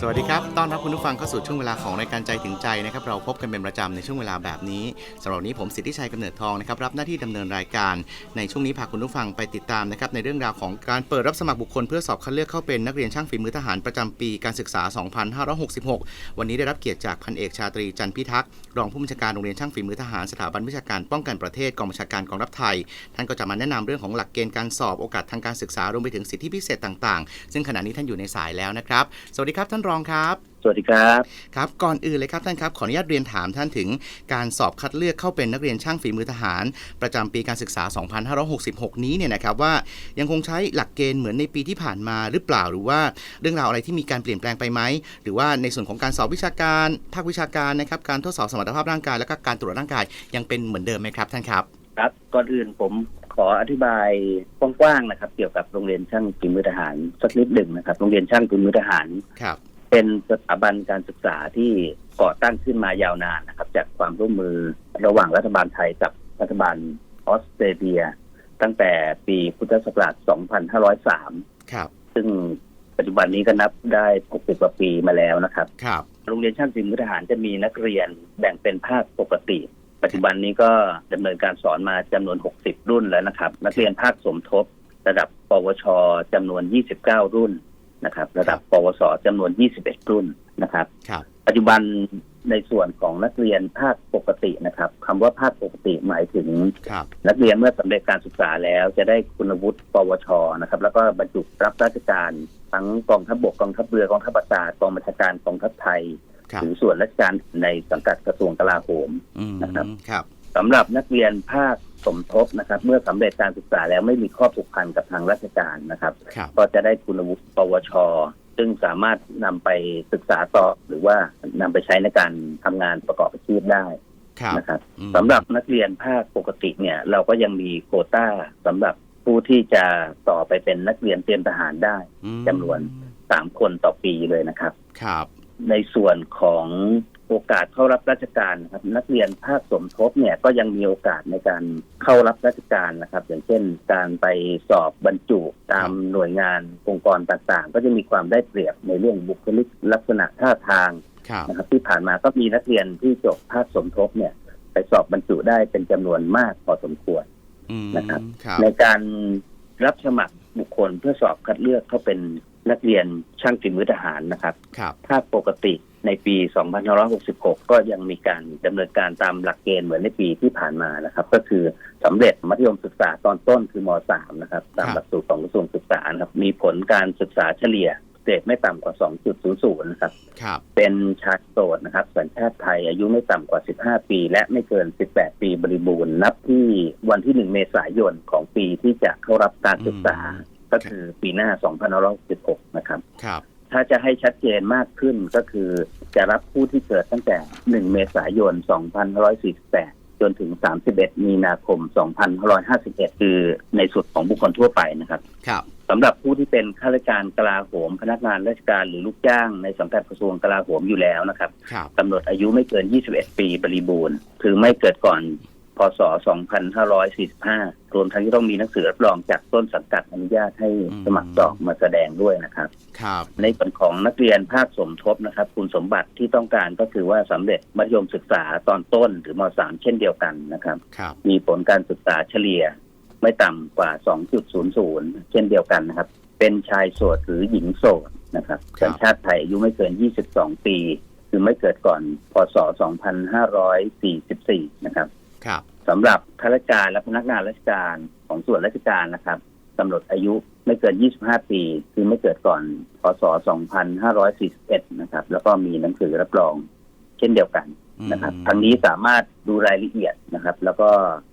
สวัสดีครับ ต้อนรับคุณผู้ฟังเข้าสู่ช่วงเวลาของรายการใจถึงใจนะครับ เราพบกันเป็นประจำในช่วงเวลาแบบนี้สำหรับนี้ผมสิทธิชัยกำเนิดทองนะครับ รับหน้าที่ดำเนินรายการ ในช่วงนี้พาคุณผู้ฟังไปติดตามนะครับในเรื่องราวของการเปิดรับสมัครบุคคลเพื่อสอบคัดเลือกเข้าเป็นนักเรียนช่างฝีมือทหารประจำปีการศึกษา 2566 วันนี้ได้รับเกียรติจากพันเอกชาตรีจันพิทักษ์รองผู้บัญชาการโรงเรียนช่างฝีมือทหารสถาบันวิชาการป้องกันประเทศกองบัญชาการกองทัพไทย ท่านก็จะมาแนะนำเรื่องของหลักเกณฑ์การสอบโอกาสทางการศึกษารวมไปถึงสิทธิพิเศษต่างๆ ซึ่งขณะนี้ท่านอยู่ในสายแล้วนะครับ สวัสดีครับท่านรองครับ สวัสดีครับครับก่อนอื่นเลยครับท่านครับขออนุญาตเรียนถามท่านถึงการสอบคัดเลือกเข้าเป็นนักเรียนช่างฝีมือทหาร ประจำปีการศึกษา 2566 นี้เนี่ยนะครับว่ายังคงใช้หลักเกณฑ์เหมือนในปีที่ผ่านมาหรือเปล่าหรือว่าเรื่องราวอะไรที่มีการเปลี่ยนแปลงไปไหมหรือว่าในส่วนของการสอบวิชาการภาควิชาการนะครับการทดสอบสมรรถภาพร่างกาย แล้วก็การตรวจร่างกายยังเป็นเหมือนเดิมไหมครับท่านครับครับก่อนอื่นผมขออธิบายกว้างๆนะครับ เกี่ยวกับโรงเรียนช่างฝีมือทหารสักนิดหนึ่งนะครับ โรงเรียนช่างฝีมือทหารครับ เป็นสถาบันการศึกษาที่ก่อตั้งขึ้นมายาวนานนะครับ จากความร่วมมือระหว่างรัฐบาลไทยกับรัฐบาลออสเตรเลีย ตั้งแต่ปีพุทธศักราช 2503 ครับ ซึ่งปัจจุบันนี้ก็นับได้ 60 กว่าปีมาแล้วนะครับ ครับ โรงเรียนช่างฝีมือทหารจะมีนักเรียนแบ่งเป็นภาคปกติ ปัจจุบันนี้ก็ดำเนินการสอนมาจำนวน 60 รุ่นแล้วนะครับ นักเรียนภาคสมทบ ระดับปวชจำนวน 29 รุ่น นะครับระดับปวสจำนวน 21 รุ่นนะครับครับ ปัจจุบันในส่วนของนักเรียนภาคปกตินะครับคำว่าภาคปกติหมายถึงครับนักเรียนเมื่อสำเร็จการศึกษาแล้ว จะได้คุณวุฒิปวชนะครับ แล้วก็บรรจุรับราชการทั้งกองทัพบกกองทัพเรือกองทัพอากาศกองบัญชาการกองทัพไทยครับหรือส่วนราชการในสังกัดกระทรวงกลาโหมอืมนะครับครับ สำหรับนักเรียนภาคสมทบนะครับ เมื่อสำเร็จการศึกษาแล้วไม่มีข้อผูกพันกับทางราชการนะครับครับก็จะได้คุณวุฒิปวช ซึ่งสามารถนำไปศึกษาต่อหรือว่านำไปใช้ในการทำงานประกอบอาชีพได้ครับนะครับอืมสำหรับนักเรียนภาคปกติเนี่ย เราก็ยังมีโควต้าสำหรับผู้ที่จะต่อไปเป็นนักเรียนเตรียมทหารได้อืมจำนวนสามคนต่อปีเลยนะครับครับ ในส่วนของ โอกาสเข้ารับราชการนะครับ นักเรียนภาคสมทบเนี่ยก็ยังมีโอกาสในการเข้ารับราชการนะครับ อย่างเช่น การไปสอบบรรจุตามหน่วยงานองค์กรต่างๆ ก็จะมีความได้เปรียบในเรื่องบุคลิกลักษณะท่าทางครับนะครับที่ผ่านมาก็มีนักเรียนที่จบภาคสมทบเนี่ย ไปสอบบรรจุได้เป็นจำนวนมากพอสมควรอืมนะครับครับ ในการรับสมัครบุคคลเพื่อสอบคัดเลือกเข้าเป็นนักเรียนช่างฝีมือทหารนะครับครับภาคปกติ ในปี 2566 ก็ยังมีการดำเนินการตามหลักเกณฑ์เหมือนในปีที่ผ่านมานะครับ ก็คือสำเร็จมัธยมศึกษาตอนต้นคือม .3 นะครับ ตามหลักสูตรของกระทรวงศึกษานะครับ มีผลการศึกษาเฉลี่ยเกรดไม่ต่ำกว่า 2.00 นะครับครับ เป็นชายโสดนะครับ สัญชาติไทยอายุไม่ต่ำกว่า 15 ปี และไม่เกิน 18 ปีบริบูรณ์ นับที่วันที่ 1 เมษายนของปีที่จะเข้ารับการศึกษา ก็คือปีหน้า 2566 นะครับครับ ถ้าจะให้ชัดเจนมากขึ้นก็คือจะรับผู้ที่เกิดตั้งแต่ 1 เมษายน 2548 จนถึง 31 มีนาคม 2551 คือในส่วนของบุคคลทั่วไปนะครับ ครับสำหรับผู้ที่เป็นข้าราชการกลาโหม พนักงานราชการหรือลูกจ้างในสังกัดกระทรวงกลาโหมอยู่แล้วนะครับครับกำหนดอายุไม่เกิน 21 ปีบริบูรณ์คือไม่เกิดก่อน พศ 2545 รวมทั้งที่ต้องมีหนังสือรับรองจากต้นสังกัดอนุญาตให้สมัครสอบมาแสดงด้วยนะครับ ครับ ในส่วนของนักเรียนภาคสมทบนะครับ คุณสมบัติที่ต้องการก็คือว่าสำเร็จมัธยมศึกษาตอนต้นหรือม .3 เช่นเดียวกันนะครับ ครับ มีผลการศึกษาเฉลี่ยไม่ต่ำกว่า 2.00 เช่นเดียวกันนะครับ เป็นชายโสดหรือหญิงโสดนะครับครับสัญชาติไทยอายุไม่เกิน 22 ปี คือไม่เกิดก่อน พศ 2544 นะครับ ครับสำหรับข้าราชการและพนักงานราชการของส่วนราชการนะครับกำหนดอายุไม่เกิน 25 ปี คือไม่เกิดก่อน พศ 2541 นะครับ แล้วก็มีหนังสือรับรองเช่นเดียวกันนะครับอืมทางนี้สามารถดูรายละเอียดนะครับ แล้วก็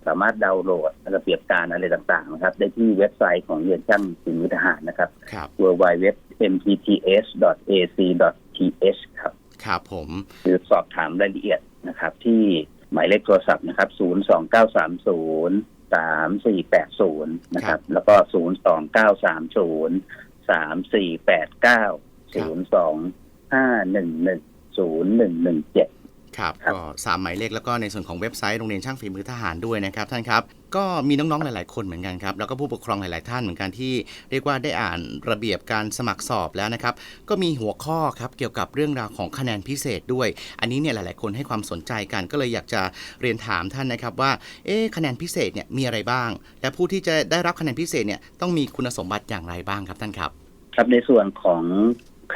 สามารถดาวน์โหลดระเบียบการอะไรต่างๆ นะครับ ได้ที่เว็บไซต์ของเรียนช่างฝีมือทหารนะครับครับ w w w m p t s a c th ครับ ครับผมหรือสอบถามรายละเอียดนะครับ ที่ หมายเลขโทรศัพท์นะครับ 02930 3480 นะครับ แล้วก็ 02930 3489 02 511 0117ครับ ครับก็สามหมายเลขแล้วก็ในส่วนของเว็บไซต์โรงเรียนช่างฝีมือทหารด้วยนะครับท่านครับ ก็มีน้องๆหลาย ๆ คนเหมือนกันครับแล้วก็ผู้ปกครองหลาย ๆ ท่านเหมือนกันที่เรียกว่าได้อ่านระเบียบการสมัครสอบแล้วนะครับ ก็มีหัวข้อครับเกี่ยวกับเรื่องราวของคะแนนพิเศษด้วย อันนี้เนี่ยหลาย ๆ คนให้ความสนใจกันก็เลยอยากจะเรียนถามท่านนะครับว่าเอ๊ะคะแนนพิเศษเนี่ยมีอะไรบ้าง และผู้ที่จะได้รับคะแนนพิเศษเนี่ยต้องมีคุณสมบัติอย่างไรบ้างครับท่านครับ ครับในส่วนของ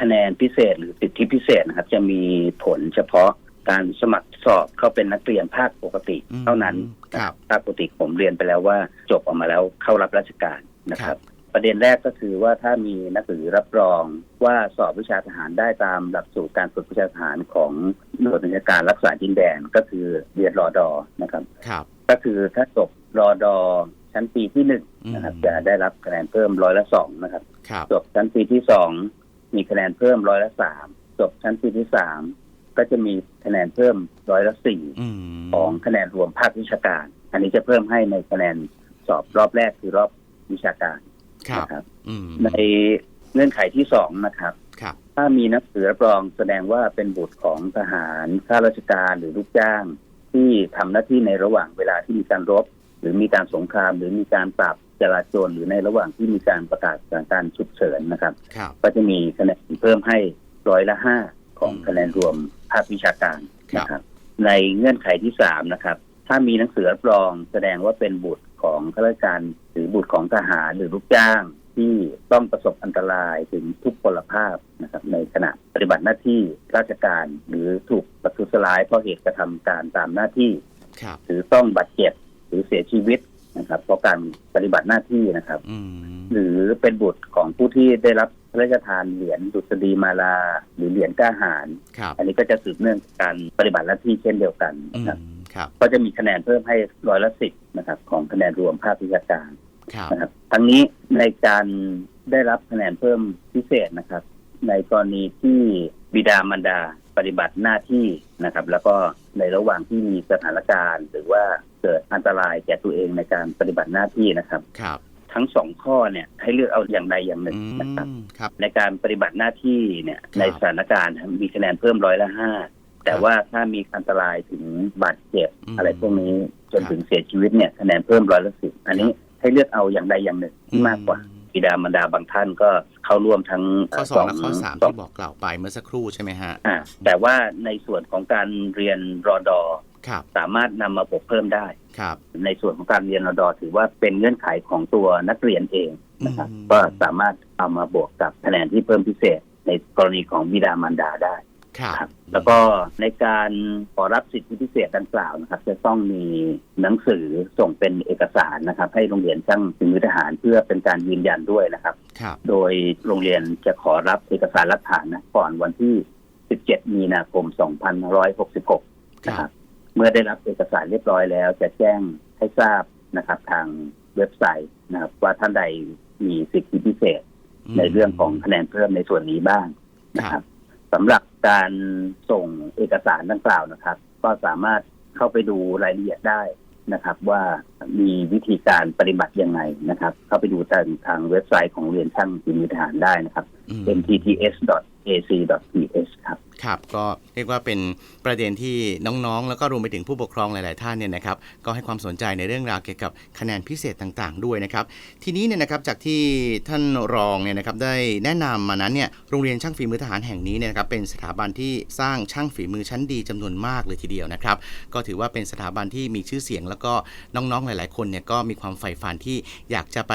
คะแนนพิเศษหรือสิทธิพิเศษนะครับจะมีผลเฉพาะ การสมัครสอบเข้าเป็นนักเรียนภาคปกติอืมเท่านั้นครับภาคปกติผมเรียนไปแล้วว่าจบออกมาแล้วเข้ารับราชการนะครับ ประเด็นแรกก็คือว่าถ้ามีหนังสือรับรองว่าสอบวิชาทหารได้ตามหลักสูตรการฝึกวิชาทหารของหน่วยบัญชาการรักษาดินแดนก็คือเรียนรอดอนะครับครับ ก็คือถ้าจบรอดอชั้นปีที่หนึ่งนะครับอืมจะได้รับคะแนนเพิ่มร้อยละสองนะครับครับจบชั้นปีที่สองมีคะแนนเพิ่มร้อยละสามจบชั้นปีที่สาม ก็จะมีคะแนนเพิ่มร้อยละสี่อืมของคะแนนรวมภาควิชาการ อันนี้จะเพิ่มให้ในคะแนนสอบรอบแรกคือรอบวิชาการครับนะครับอืมในเงื่อนไขที่สองนะครับครับถ้ามีหนังสือรับรองแสดงว่าเป็นบุตรของทหารข้าราชการหรือลูกจ้าง ที่ทำหน้าที่ในระหว่างเวลาที่มีการรบ หรือมีการสงคราม หรือมีการปราบจราจรหรือในระหว่างที่มีการประกาศสถานการณ์ฉุกเฉินนะครับครับก็จะมีคะแนนเพิ่มให้ร้อยละห้า ของอืมคะแนนรวมภาควิชาการครับนะครับ ในเงื่อนไขที่สามนะครับ ถ้ามีหนังสือรับรองแสดงว่าเป็นบุตรของข้าราชการหรือบุตรของทหารหรือลูกจ้างที่ต้องประสบอันตรายถึงทุกพลภาพนะครับในขณะปฏิบัติหน้าที่ราชการ หรือถูกประทุษร้ายเพราะเหตุกระทำการตามหน้าที่ครับหรือต้องบาดเจ็บหรือเสียชีวิตนะครับ เพราะการปฏิบัติหน้าที่นะครับอืมหรือเป็นบุตรของผู้ที่ได้รับ พระราชทานเหรียญดุษฎีมาลา หรือเหรียญกล้าหาญครับอันนี้ก็จะสืบเนื่องจากการปฏิบัติหน้าที่เช่นเดียวกันอืนะครับ มครับก็จะมีคะแนนเพิ่มให้ร้อยละสิบนะครับ ของคะแนนรวมภาควิชาการครับนะครับ ทั้งนี้ในการได้รับคะแนนเพิ่มพิเศษนะครับ ในกรณีที่บิดามารดาปฏิบัติหน้าที่นะครับ แล้วก็ในระหว่างที่มีสถานการณ์ หรือว่าเกิดอันตรายแก่ตัวเองในการปฏิบัติหน้าที่นะครับ ครับ ทั้งสองข้อเนี่ยให้เลือกเอาอย่างใดอย่างหนึ่งอืนะครับมครับ ในการปฏิบัติหน้าที่เนี่ยครับในสถานการณ์มีคะแนนเพิ่มร้อยละห้าแต่ครับว่าถ้ามีอันตรายถึงบาดเจ็บอืมอะไรพวกนี้จนครับถึงเสียชีวิตเนี่ยคะแนนเพิ่มร้อยละสิบอันนี้ให้เลือกเอาอย่างใดอย่างหนึ่งที่มากกว่าอืมบิดามารดาบางท่านก็เข้าร่วมทั้งข้อสองและข้อสามสองที่บอกกล่าวไปเมื่อสักครู่ใช่ไหมฮะอ่าแต่ว่าในส่วนของการเรียนรอดอครับ สามารถนำมาบวกเพิ่มได้ครับ ในส่วนของการเรียนรอดอถือว่าเป็นเงื่อนไขของตัวนักเรียนเองนะครับอืมก็สามารถเอามาบวกกับคะแนนที่เพิ่มพิเศษ ในกรณีของบิดามารดาได้ครับครับแล้วก็ในการขอรับสิทธิพิเศษดังกล่าวนะครับ จะต้องมีหนังสือส่งเป็นเอกสารนะครับ ให้โรงเรียนช่างฝีมือทหารเพื่อเป็นการยืนยันด้วยนะครับครับโดยโรงเรียนจะขอรับเอกสารหลักฐานนะก่อนวันที่ 17 มีนาคม 2566คนะครัรับบ เมื่อได้รับเอกสารเรียบร้อยแล้ว จะแจ้งให้ทราบนะครับ ทางเว็บไซต์นะครับ ว่าท่านใดมีสิทธิพิเศษในเรื่องของคะแนนเพิ่มในส่วนนี้บ้างนะครับสำหรับการส่งเอกสารดังกล่าวนะครับ ก็สามารถเข้าไปดูรายละเอียดได้นะครับ ว่ามีวิธีการปฏิบัติยังไงนะครับ เข้าไปดูทางทางเว็บไซต์ของเรียนช่างฝีมือทหารได้นะครับอืม mtts.ac.th ครับ ครับก็เรียกว่าเป็นประเด็นที่น้องๆ แล้วก็รวมไปถึงผู้ปกครองหลาย ๆ ท่านเนี่ยนะครับก็ให้ความสนใจในเรื่องราวเกี่ยวกับคะแนนพิเศษต่างๆ ด้วยนะครับ ทีนี้เนี่ยนะครับจากที่ท่านรองเนี่ยนะครับได้แนะนำมานั้นเนี่ยโรงเรียนช่างฝีมือทหารแห่งนี้เนี่ยนะครับเป็นสถาบันที่สร้างช่างฝีมือชั้นดีจำนวนมากเลยทีเดียวนะครับ ก็ถือว่าเป็นสถาบันที่มีชื่อเสียง แล้วก็น้องๆ หลาย ๆ คนเนี่ยก็มีความใฝ่ฝันที่อยากจะไป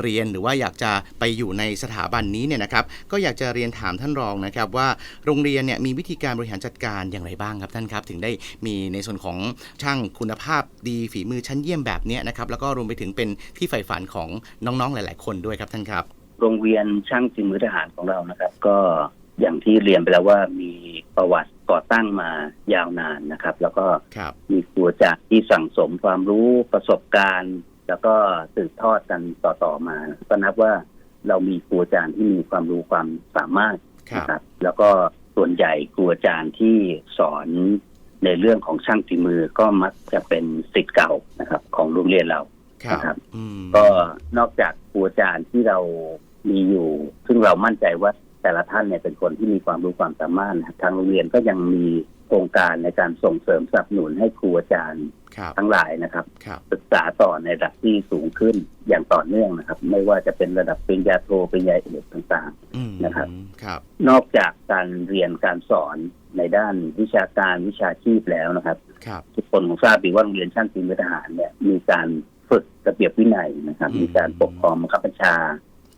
เรียนหรือว่าอยากจะไปอยู่ในสถาบันนี้เนี่ยนะครับก็อยากจะเรียนถามท่านรองนะครับว่าโรงเรียนเนี่ยมีวิธีการบริหารจัดการอย่างไรบ้างครับท่านครับ ถึงได้มีในส่วนของช่างคุณภาพดีฝีมือชั้นเยี่ยมแบบเนี้ยนะครับแล้วก็รวมไปถึงเป็นที่ใฝ่ฝันของน้องๆหลาย ๆ คนด้วยครับท่านครับ โรงเรียนช่างฝีมือทหารของเรานะครับ ก็อย่างที่เรียนไปแล้วว่ามีประวัติก่อตั้งมายาวนานนะครับ แล้วก็ครับมีครูอาจารย์ที่สั่งสมความรู้ประสบการณ์ แล้วก็สืบทอดกันต่อๆมาก็นับว่าเรามีครูอาจารย์ที่มีความรู้ความสามารถครับนะครับ แล้วก็ ส่วนใหญ่ครูอาจารย์ที่สอนในเรื่องของช่างฝีมือก็มักจะเป็นศิษย์เก่านะครับ ของโรงเรียนเราครับนะครับอืมก็นอกจากครูอาจารย์ที่เรามีอยู่ ซึ่งเรามั่นใจว่าแต่ละท่านเนี่ยเป็นคนที่มีความรู้ความสามารถนะครับทางโรงเรียนก็ยังมีโครงการในการส่งเสริมสนับสนุนให้ครูอาจารย์ครับทั้งหลายนะครับครับศึกษาต่อในระดับที่สูงขึ้นอย่างต่อเนื่องนะครับ ไม่ว่าจะเป็นระดับปริญญาโทปริญญาเอกต่างอืมนะครับครับๆนอกจากการเรียนการสอนในด้านวิชาการวิชาชีพแล้วนะครับครับทุกคนคงทราบดีว่าโรงเรียนช่างฝีมือทหารเนี่ยมีการฝึกระเบียบวินัยนะครับอืมมีการปกครองบังคับบัญชา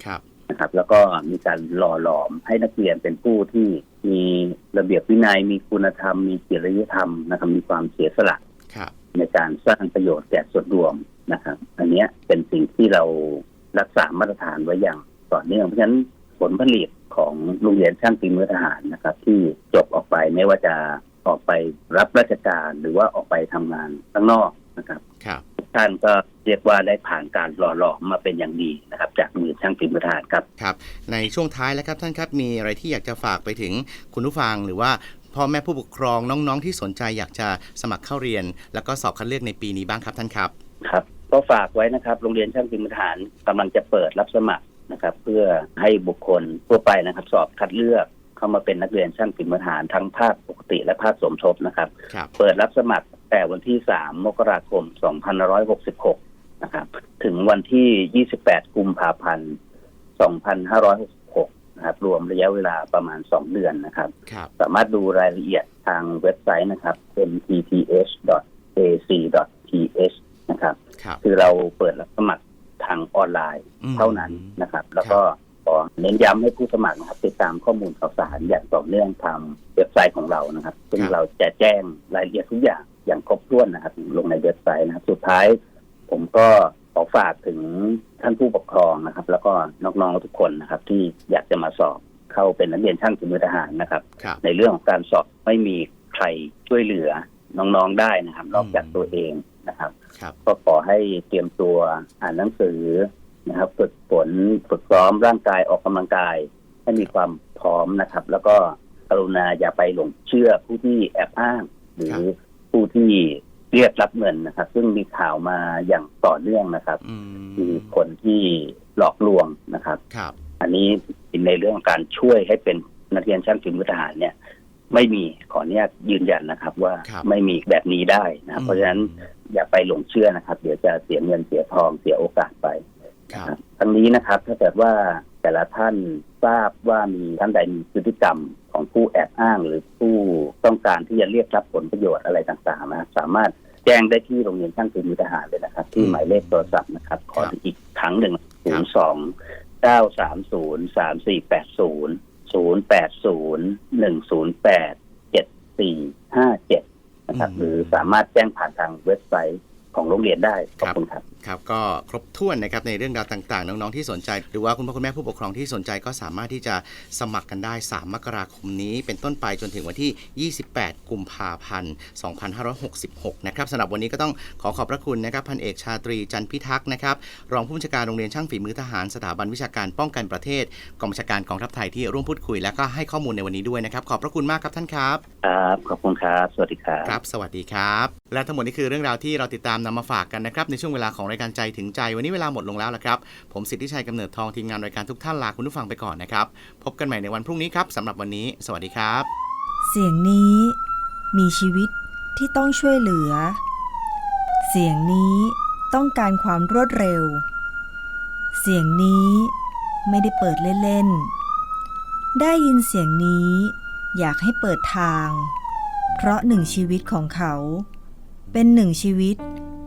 ครับนะครับ แล้วก็มีการหล่อหลอมให้นักเรียนเป็นผู้ที่ มีระเบียบวินัย มีคุณธรรม มีจริยธรรมนะครับ มีความเสียสละครับในการสร้างประโยชน์แก่ส่วนรวมนะครับ อันเนี้ยเป็นสิ่งที่เรารักษามาตรฐานไว้อย่างต่อเนื่องเพราะฉะนั้นผลผลิตของโรงเรียนช่างฝีมือทหารนะครับ ที่จบออกไปไม่ว่าจะออกไปรับราชการหรือว่าออกไปทำงานข้างนอกนะครับครับท่านก็ เรียกว่าได้ผ่านการหล่อหลอมมาเป็นอย่างดีนะครับ จากมือช่างฝีมือทหารครับครับ ในช่วงท้ายแล้วครับท่านครับมีอะไรที่อยากจะฝากไปถึงคุณผู้ฟังหรือว่าพ่อแม่ผู้ปกครองน้องๆที่สนใจอยากจะสมัครเข้าเรียน แล้วก็สอบคัดเลือกในปีนี้บ้างครับท่านครับครับ ก็ฝากไว้นะครับโรงเรียนช่างพิมพ์ทหารกำลังจะเปิดรับสมัครนะครับ เพื่อให้บุคคลทั่วไปนะครับ สอบคัดเลือกเข้ามาเป็นนักเรียนช่างพิมพ์ทหารทั้งภาคปกติและภาคสมทบนะครับครับ เปิดรับสมัครแต่วันที่ 3 มกราคม 2566 นะครับถึงวันที่ 28 กุมภาพันธ์ 2566 นะครับ รวมระยะเวลาประมาณ 2 เดือนนะครับครับสามารถดูรายละเอียดทางเว็บไซต์นะครับ mtth.ac.th นะครับครับคือเราเปิดรับสมัครทางออนไลน์อืมเท่านั้นนะครับ แล้วก็ขอเน้นย้ำให้ผู้สมัครนะครับติดตามข้อมูลข่าวสารอย่างต่อเนื่องทางเว็บไซต์ของเรานะครับ ซึ่งเราจะแจ้งรายละเอียดทุกอย่างอย่างครบถ้วนนะครับ ลงในเว็บไซต์นะครับ สุดท้าย ผมก็ขอฝากถึงท่านผู้ปกครองนะครับ แล้วก็น้องๆทุกคนนะครับ ที่อยากจะมาสอบเข้าเป็นนักเรียนช่างฝีมือทหารนะครับครับในเรื่องของการสอบไม่มีใครช่วยเหลือน้องๆได้นะครับนอกจากตัวเองนะครับครับก็ขอให้เตรียมตัวอ่านหนังสือนะครับ ฝึกฝนฝึกซ้อมร่างกายออกกำลังกาย ให้มีความพร้อมนะครับ แล้วก็กรุณาอย่าไปหลงเชื่อผู้ที่แอบอ้าง หรือผู้ที่ เรียกรับเงินนะครับ ซึ่งมีข่าวมาอย่างต่อเนื่องนะครับอืมมีคนที่หลอกลวงนะครับครับ อันนี้ในเรื่องของการช่วยให้เป็นนักเรียนช่างฝีมือทหารเนี่ย ไม่มีขออนุญาตยืนยันนะครับ ว่าครับไม่มีแบบนี้ได้นะครับเพราะฉะนั้นอย่าไปหลงเชื่อนะครับ เดี๋ยวจะเสียเงินเสียทองเสียโอกาสไปครับนะครับทั้งนี้นะครับ ถ้าเกิดว่าแต่ละท่านทราบว่ามีท่านใดมีพฤติกรรมของผู้แอบอ้างหรือผู้ต้องการที่จะเรียกรับผลประโยชน์อะไรต่างๆนะสามารถ แจ้งได้ที่โรงเรียนช่างฝีมือทหารเลยนะครับ ที่หมายเลขโทรศัพท์นะครับ ขออีกครั้งหนึ่งศูนย์สองเก้าสามศูนย์สามสี่แปดศูนย์ศูนย์แปดศูนย์หนึ่งศูนย์แปดเจ็ดสี่ห้าเจ็ดนะครับ หรือสามารถแจ้งผ่านทางเว็บไซต์ของโรงเรียนได้ขอบคุณครับ ครับก็ครบถ้วนนะครับในเรื่องราวต่างๆ น้องๆที่สนใจ หรือว่าคุณพ่อคุณแม่ผู้ปกครองที่สนใจก็สามารถที่จะสมัครกันได้ 3 มกราคมนี้ เป็นต้นไปจนถึงวันที่ 28 กุมภาพันธ์ 2566 นะครับสำหรับวันนี้ก็ต้องขอขอบพระคุณนะครับพันเอกชาตรีจันทร์พิทักษ์นะครับรองผู้บัญชาการโรงเรียนช่างฝีมือทหารสถาบันวิชาการป้องกันประเทศกองบัญชาการกองทัพไทยที่ร่วมพูดคุย และก็ให้ข้อมูลในวันนี้ด้วยนะครับขอบพระคุณมากครับท่านครับครับขอบคุณครับ สวัสดีครับครับ สวัสดีครับ และทั้งหมดนี้คือเรื่องราวที่เราติดตามนำมาฝากกันนะครับในช่วงเวลาของรายการใจถึงใจ วันนี้เวลาหมดลงแล้วละครับ ผมสิทธิชัยกำเนิดทองทีมงานรายการทุกท่านลาคุณผู้ฟังไปก่อนนะครับ พบกันใหม่ในวันพรุ่งนี้ครับสำหรับวันนี้ สวัสดีครับ เสียงนี้มีชีวิตที่ต้องช่วยเหลือ เสียงนี้ต้องการความรวดเร็ว เสียงนี้ไม่ได้เปิดเล่นๆ ได้ยินเสียงนี้อยากให้เปิดทาง เพราะหนึ่งชีวิตของเขา เป็นหนึ่งชีวิต